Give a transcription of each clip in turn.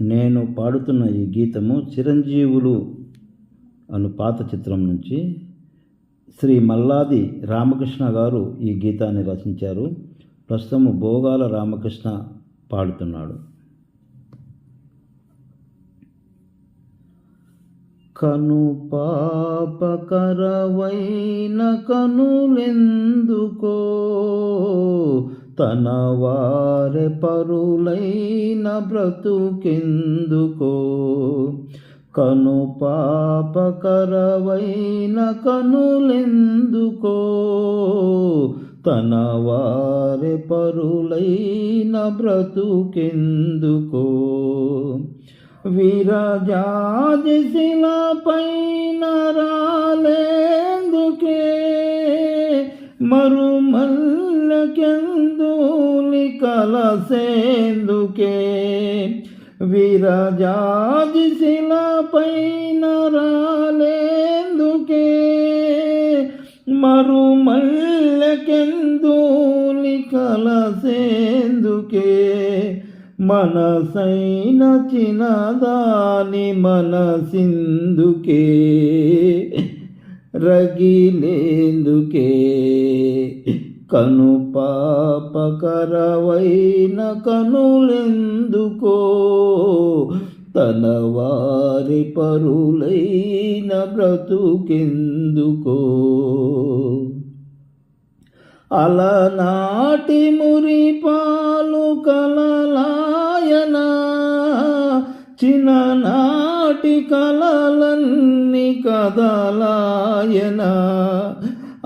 నేను పాడుతున్న ఈ గీతము చిరంజీవులు అను పాత చిత్రం నుంచి శ్రీ మల్లాది రామకృష్ణ గారు ఈ గీతాన్ని రచించారు. ప్రస్తుతము భోగాల రామకృష్ణ పాడుతున్నాడు. కను పాపకరవైన కనులెందుకో తన వారె పరులైన బ్రతుకెందుకో? కను పాపకరవైన కనులెందుకో? తన వారె పరులైన బ్రతుకెందుకో? విరజాది పైన రాలేందుకే? మరుమల్ మరుమల్లకెందూలి కలసేందుకే విరజాదిశిల పైన రాలేందుకే మరుమల్లకెందూలి కలసేందుకే మనసైన చిన్నదాని మనసిందుకే రగిలేందుకే కను పాపకరవైన కనులెందుకో? తన వారి పరులైన బ్రతుకెందుకో? అలనాటి మురి పాలు కలలాయన చిన్ననాటి కలలన్నీ కదలాయనా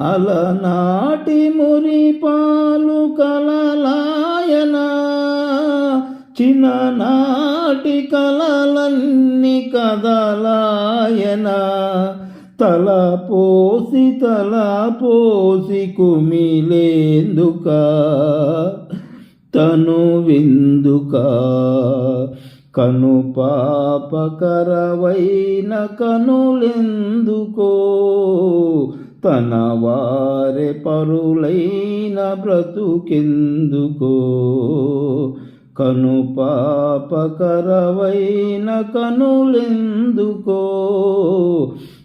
అలనాటి మురి పాలు కలలాయన చిన్ననాటి కలలన్నీ కదలాయన. తల పోసి తల పోసి కుమిలేందుక తను విందుక. కను పాపకరవైన కనులెందుకో తన వారె పరులైన బ్రతుకెందుకో? కను పాపకరవైన కనులెందుకో?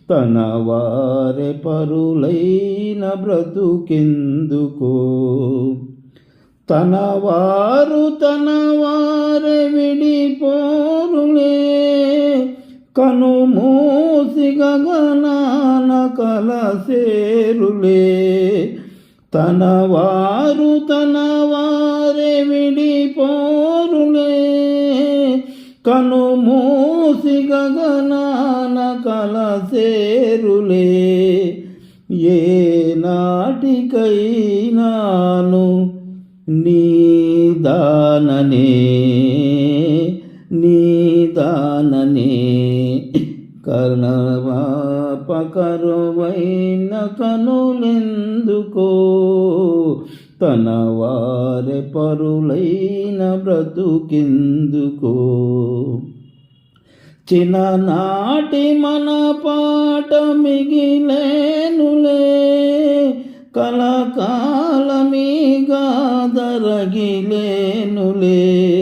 తన వారే పరులైన బ్రతుకెందుకో? తన వారు తన వారే విడిపోరులే కను మూసి గగనాన కలసేరులే తన వారు తన వారే విడిపోరులే. కను మూసి గగనాన కలసేరులే ఏ నాటికైనాను నీ కర్ణవాపకరువైన కనులెందుకో? తన వారె పరులైన బ్రతుకెందుకో? చిన్ననాటి మన పాట మిగిలేనులే కలకాలమీగా దరగిలేనులే.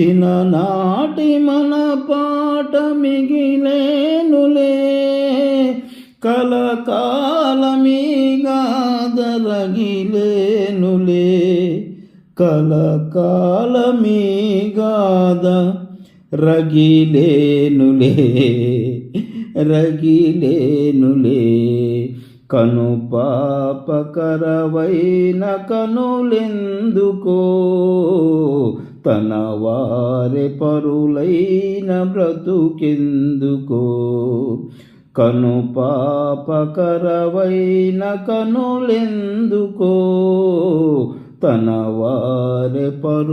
చిన్ననాటి మన పాట మిగిలేనులే. కలకాలమీగా దరగిలేనులే కలకాలమీగాద రగిలేనులే రగిలేనులే. కను పాపకరవైన కనులెందుకో. తన వారె పరులైన బ్రతుకెందుకో? కను పాపకరవైన కనులెందుకో? తన వారె పరు